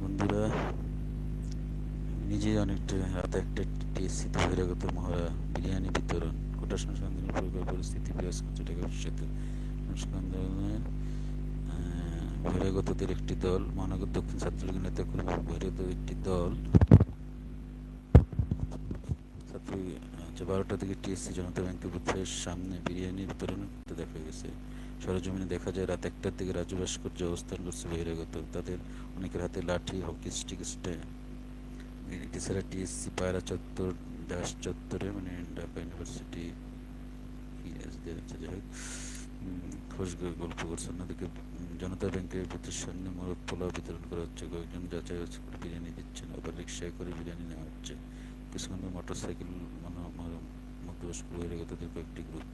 বন্ধুরা নিজে অনেকটা হাতে একটা টিএসসি বহিরাগত মহড়া, বিরিয়ানি বিতরণ কোটা সংসদ আন্দোলন পরিস্থিতি বিরাজ করছে ঢাকা বিশ্ববিদ্যালয় সংস্কার বহিরাগতদের একটি দল, মহানগর দক্ষিণ ছাত্রলীগের নেতা কর্মী বহিরাগত একটি দল, ছাত্রলীগ আচ্ছা বারোটা থেকে টিএসসি জনতা ব্যাংকের বুথের সামনে বিরিয়ানি বিতরণ করতে দেখা গেছে। সরজমিনে দেখা যায়, রাত একটার দিকে রাজু ভাস্কর্য অবস্থান করছে বহিরাগত। তাদের অনেকের হাতে লাঠি, হকি স্টিক স্ট্যান্ড এছাড়া টিএসসি পায়রা চত্বর, দাস চত্বরে মানে ঢাকা ইউনিভার্সিটি যাই হোক। খোঁজ গল্প করছে। অন্যদিকে জনতা ব্যাংকের বুথের সামনে মোরগ পোলাও বিতরণ করা হচ্ছে। কয়েকজন যাচাই করে বিরিয়ানি দিচ্ছেন। আবার রিক্সায় করে বিরিয়ানি নেওয়া হচ্ছে। কিছুক্ষণ মোটর সাইকেল মধ্যবয়স্ক বহিরাগতদের কয়েকটি গ্রুপ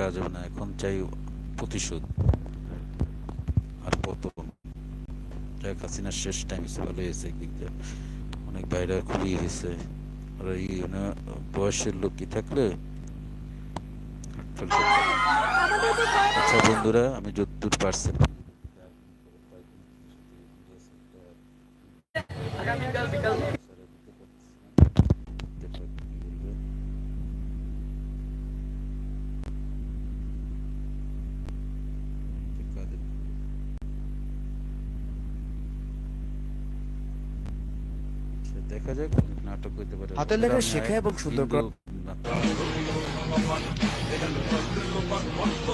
কাজ হবে না এখন চাই প্রতিশোধ আর পতন হাসিনার শেষ টাইম ভালো হয়েছে একদিক দিয়ে অনেক বাইরে খুবই হয়েছে আর এই বয়সের লোক কি থাকলে আচ্ছা বন্ধুরা আমি যতদূর পারছি দেখা যাক নাটক হইতে পারে। হাতের লেখা শেখা এবং সুন্দর করা- কিন্তু না-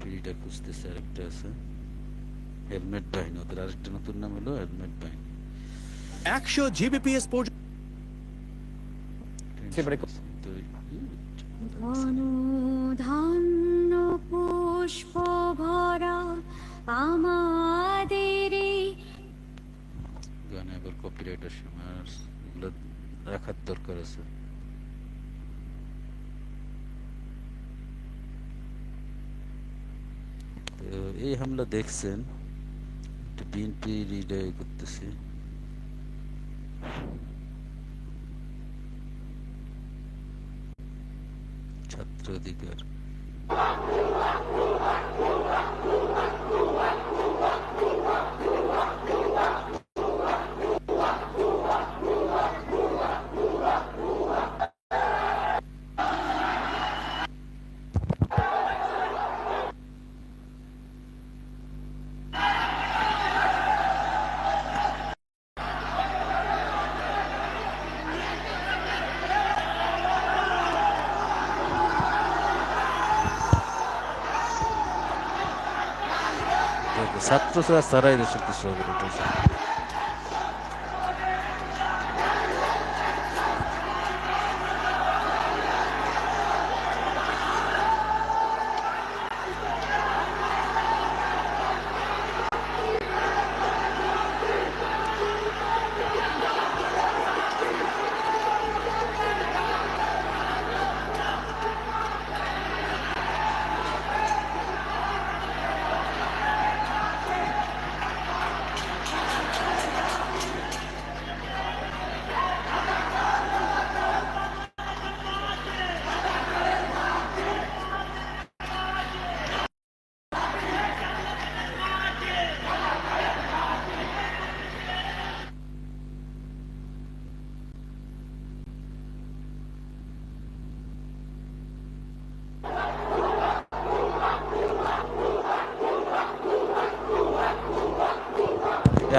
পিড়িটা খুঁজতেছে আরেকটা আছে। হেলমেট বাহিনী ওদের আরেকটা নতুন নাম হলো হেলমেট বাহিনী একশো জিবিপিএস পর্যন্ত এবারে তো, ঘন ধান্য পুষ্প ভরা আমাদের গানে আবার কপিরাইট আসে আমার এগুলো রাখার দরকার আছে। এই হামলা দেখছেন বিএনপি রিডাই করতেছে। ছাত্র অধিকার। シャットスラ、サライドシュートしようとする。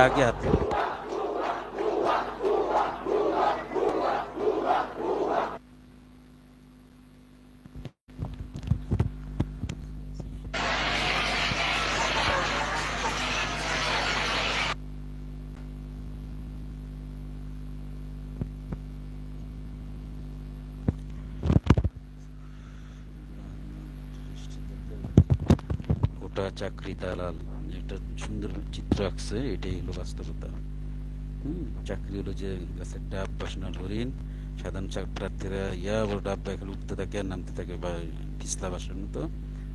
rakyat. Cakri Dalal. যেটা সুন্দর চিত্র আঁকছে, এটাই হলো বাস্তবতা। হুম, চাকরি হলো যে গাছের ডাব, বাসনার হরিণ, সাধারণ প্রার্থীরা ইয়া বলে ডাব খালি উঠতে থাকে আর নামতে থাকে বা কিসলা বাসার মতো।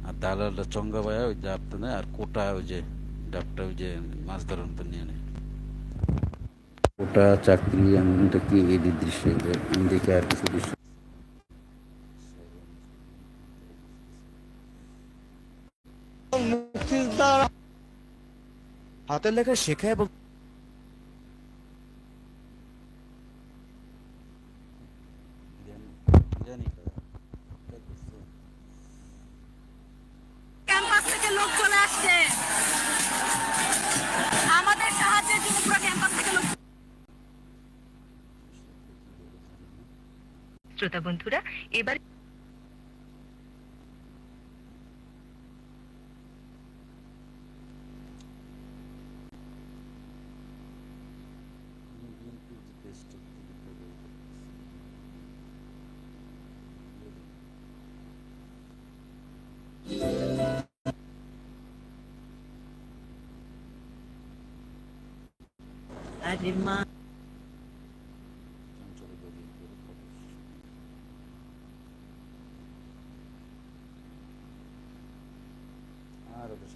আর দালালরা চঙ্গা বায়া ওই ডাবটা নেয়, আর কোটা ওই যে ডাবটা ওই যে মাছ ধরার মতো নিয়ে নেয়। কোটা, চাকরি, এমনটা কি এই দৃশ্য? আমি দেখি আর কিছু দৃশ্য হাতের লেখা শেখা এবং জানি ক্যাম্পাস থেকে আরে মা আর ওদের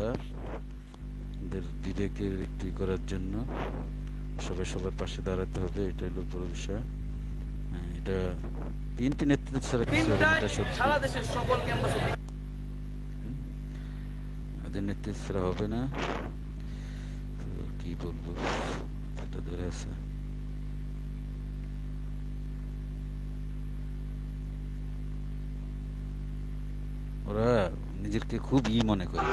নেই। কথা একটি করার জন্য সবাই সবার পাশে দাঁড়াতে হবে এটা হলো বড় বিষয় হ্যাঁ, এটা বিএনপি নেতৃত্ব ছাড়া কিছু। নেতৃত্ব ছাড়া হবে না কি বলব এটা ধরে আছে ওরা নিজেকে খুব ই মনে করে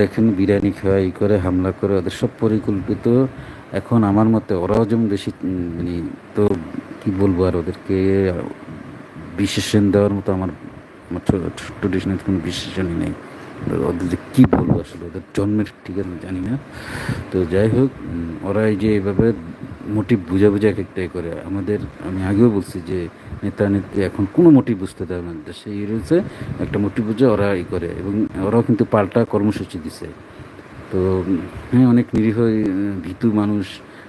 দেখেন, বিরিয়ানি খাওয়া ই করে, হামলা করে, ওদের সব পরিকল্পিত। এখন আমার মতে ওরাও যেমন বেশি মানে তো কি বলব আর ওদেরকে, বিশেষণ দেওয়ার মতো আমার আমার ট্রেডিশনাল কোনো বিশেষণই নেই। ওদের কী বলব আসলে? ওদের জন্মের ঠিক আছে জানি না। তো যাই হোক ওরা এই যে এভাবে মোটিভ বুঝে বুঝে এক একটাই করে, আমাদের, আমি আগেও বলছি যে নেতা, নেত্রী এখন কোনো মোটিভ বুঝতে দেয় না। দেশে রয়েছে, একটা মোটিভ বুঝে ওরা ই করে এবং ওরাও কিন্তু পাল্টা কর্মসূচি দিছে। তো হ্যাঁ অনেক নিরীহ ভীতু মানুষ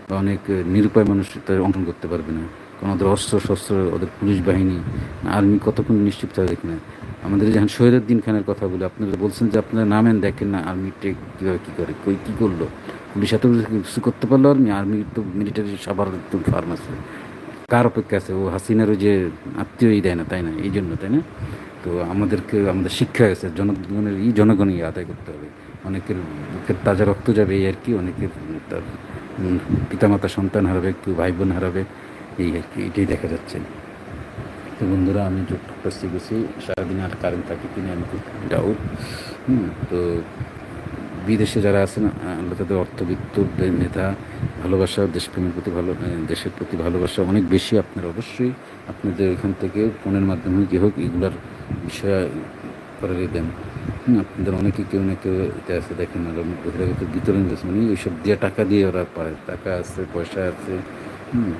বা অনেক নিরুপায় মানুষ তাদের অংশগ্রহণ করতে পারবে না। কারণ ওদের অস্ত্র, শস্ত্র, ওদের পুলিশ বাহিনী, আর্মি কতক্ষণ নিশ্চিত থাকে না। আমাদের যখন শহীদুদ্দিন খানের কথা বলে আপনারা বলছেন যে আপনারা নামেন, দেখেন না আর্মি আর্মিতে কীভাবে কী করে, কই কী করল? পুলিশ এত কিছু করতে পারল আর্মি আর্মি তো মিলিটারি সবার তো ফার্ম আছে। কার অপেক্ষা আছে? ও হাসিনারও যে আত্মীয়ই দেয় না, তাই না? এই জন্য, তাই না? তো আমাদেরকে, আমাদের শিক্ষা আছে জনগণের, এই জনগণই আদায় করতে হবে। অনেকের বুকের তাজা রক্ত যাবে এই আর কি, অনেকের তার পিতামাতা সন্তান হারাবে কেউ ভাই বোন হারাবে, এই আর কি, এটাই দেখা যাচ্ছে। তো বন্ধুরা, আমি যোগটা শিখেছি সারাদিন আর কারেন্ট থাকে কিনা আমি খুব ডাউট হুম, তো বিদেশে যারা আছেন আল্লাহ তাদের অর্থবিত্ত মেধা ভালোবাসা, দেশপ্রেমের প্রতি ভালো দেশের প্রতি ভালোবাসা অনেক বেশি আপনারা অবশ্যই। আপনাদের এখান থেকে ফোনের মাধ্যমে কি হোক এগুলার বিষয় করে দেন। আপনাদের অনেকে কেউ না কেউ এটা আছে, দেখেন ওরা বহিরাগত বিতরণ দিচ্ছে মানে ওইসব দিয়ে টাকা দিয়ে ওরা পারে। টাকা আছে, পয়সা আছে, হুম,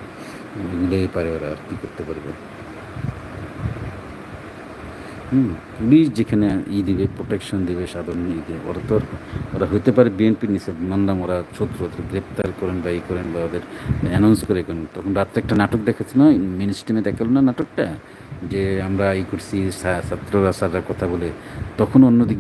এগুলোই পারে ওরা, আর কী করতে পারবে। হুম, পুলিশ যেখানে ই দিবে প্রোটেকশন দেবে, সাধারণ ইয়ে ওরা তো ওরা হইতে পারে বিএনপির নিচে মানলাম ওরা শত্রু ওদের গ্রেপ্তার করেন বা ই করেন বা ওদের অ্যানাউন্স করে করেন। তখন রাত্রে একটা নাটক দেখেছি না মেন স্ট্রিমে দেখাল না নাটকটা? যে আমরা ই করছি ছাত্ররা স্যাররা কথা বলে, তখন অন্য দিক